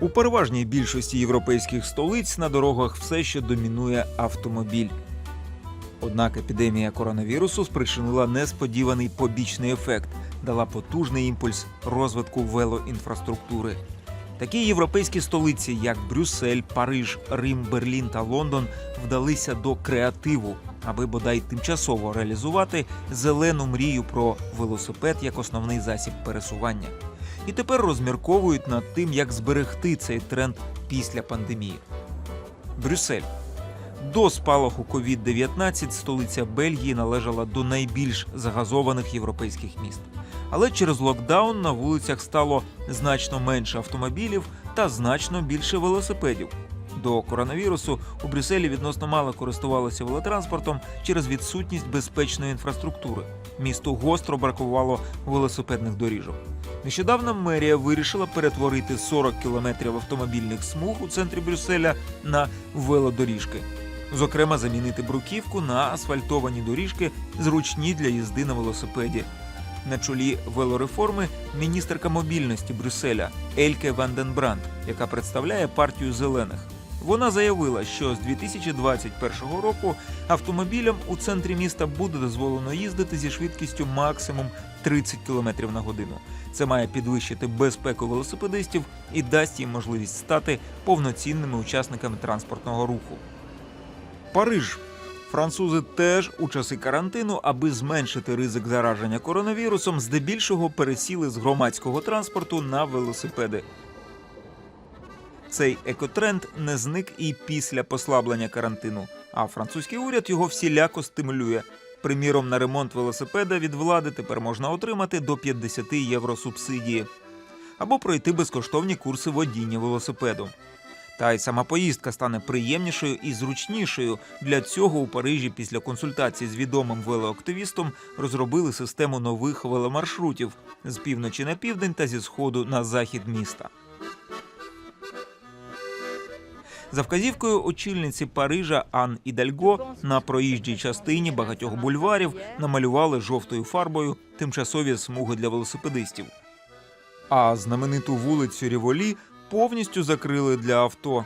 У переважній більшості європейських столиць на дорогах все ще домінує автомобіль. Однак епідемія коронавірусу спричинила несподіваний побічний ефект, дала потужний імпульс розвитку велоінфраструктури. Такі європейські столиці, як Брюссель, Париж, Рим, Берлін та Лондон, вдалися до креативу, аби бодай тимчасово реалізувати зелену мрію про велосипед як основний засіб пересування. І тепер розмірковують над тим, як зберегти цей тренд після пандемії. Брюссель. До спалаху COVID-19 столиця Бельгії належала до найбільш загазованих європейських міст. Але через локдаун на вулицях стало значно менше автомобілів та значно більше велосипедів. До коронавірусу у Брюсселі відносно мало користувалося велотранспортом через відсутність безпечної інфраструктури. Місту гостро бракувало велосипедних доріжок. Нещодавно мерія вирішила перетворити 40 кілометрів автомобільних смуг у центрі Брюсселя на велодоріжки. Зокрема, замінити бруківку на асфальтовані доріжки, зручні для їзди на велосипеді. На чолі велореформи міністерка мобільності Брюсселя Ельке Ванденбранд, яка представляє партію зелених. Вона заявила, що з 2021 року автомобілям у центрі міста буде дозволено їздити зі швидкістю максимум 30 км на годину. Це має підвищити безпеку велосипедистів і дасть їм можливість стати повноцінними учасниками транспортного руху. Париж. Французи теж у часи карантину, аби зменшити ризик зараження коронавірусом, здебільшого пересіли з громадського транспорту на велосипеди. Цей екотренд не зник і після послаблення карантину. А французький уряд його всіляко стимулює. Приміром, на ремонт велосипеда від влади тепер можна отримати до 50 євро субсидії або пройти безкоштовні курси водіння велосипеду. Та й сама поїздка стане приємнішою і зручнішою. Для цього у Парижі після консультацій з відомим велоактивістом розробили систему нових веломаршрутів з півночі на південь та зі сходу на захід міста. За вказівкою очільниці Парижа Ан Ідальго на проїжджій частині багатьох бульварів намалювали жовтою фарбою тимчасові смуги для велосипедистів. А знамениту вулицю Ріволі повністю закрили для авто.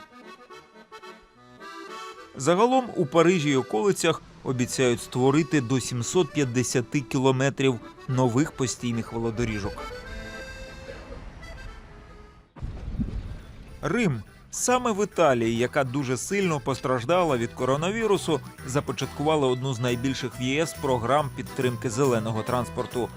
Загалом у Парижі й околицях обіцяють створити до 750 кілометрів нових постійних велодоріжок. Рим. Саме в Італії, яка дуже сильно постраждала від коронавірусу, започаткувала одну з найбільших в ЄС програм підтримки зеленого транспорту.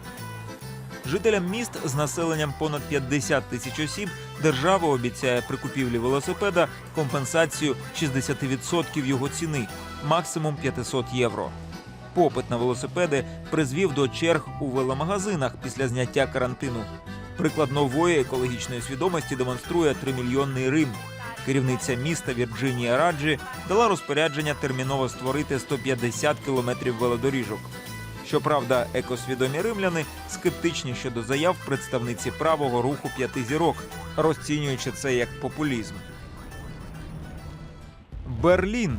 Жителям міст з населенням понад 50 тисяч осіб держава обіцяє при купівлі велосипеда компенсацію 60% його ціни, максимум 500 євро. Попит на велосипеди призвів до черг у веломагазинах після зняття карантину. Приклад нової екологічної свідомості демонструє тримільйонний Рим. Керівниця міста Вірджинія Раджі дала розпорядження терміново створити 150 кілометрів велодоріжок. Щоправда, екосвідомі римляни скептичні щодо заяв представниці правого руху п'яти зірок, розцінюючи це як популізм. Берлін.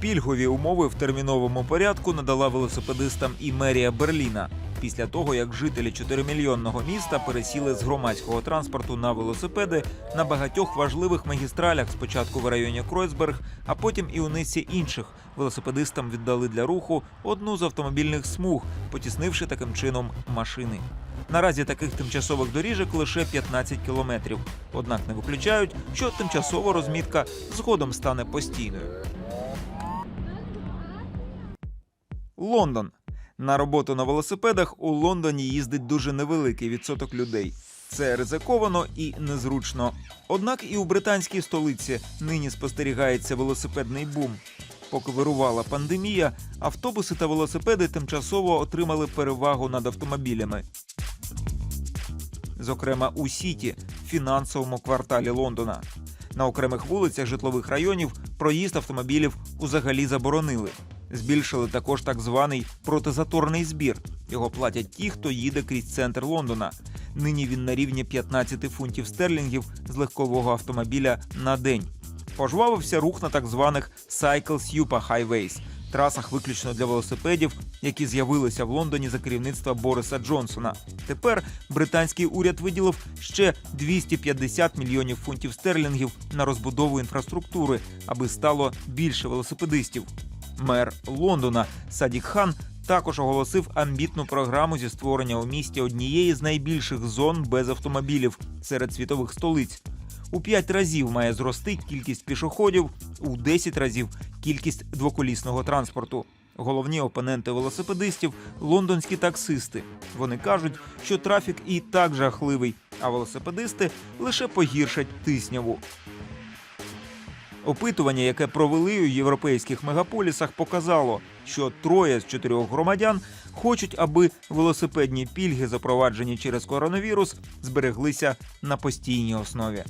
Пільгові умови в терміновому порядку надала велосипедистам і мерія Берліна після того, як жителі 4-мільйонного міста пересіли з громадського транспорту на велосипеди на багатьох важливих магістралях, спочатку в районі Кройцберг, а потім і у низці інших. Велосипедистам віддали для руху одну з автомобільних смуг, потіснивши таким чином машини. Наразі таких тимчасових доріжок лише 15 кілометрів. Однак не виключають, що тимчасова розмітка згодом стане постійною. Лондон. На роботу на велосипедах у Лондоні їздить дуже невеликий відсоток людей. Це ризиковано і незручно. Однак і у британській столиці нині спостерігається велосипедний бум. Поки вирувала пандемія, автобуси та велосипеди тимчасово отримали перевагу над автомобілями. Зокрема, у Сіті, фінансовому кварталі Лондона. На окремих вулицях житлових районів проїзд автомобілів узагалі заборонили. Збільшили також так званий протизаторний збір. Його платять ті, хто їде крізь центр Лондона. Нині він на рівні 15 фунтів стерлінгів з легкового автомобіля на день. Пожвавився рух на так званих Cycle Super Highways, трасах виключно для велосипедів, які з'явилися в Лондоні за керівництва Бориса Джонсона. Тепер британський уряд виділив ще 250 мільйонів фунтів стерлінгів на розбудову інфраструктури, аби стало більше велосипедистів. Мер Лондона Садік Хан також оголосив амбітну програму зі створення у місті однієї з найбільших зон без автомобілів серед світових столиць. У 5 разів має зрости кількість пішоходів, у 10 разів кількість двоколісного транспорту. Головні опоненти велосипедистів лондонські таксисти. Вони кажуть, що трафік і так жахливий, а велосипедисти лише погіршать тисняву. Опитування, яке провели у європейських мегаполісах, показало, що троє з чотирьох громадян хочуть, аби велосипедні пільги, запроваджені через коронавірус, збереглися на постійній основі.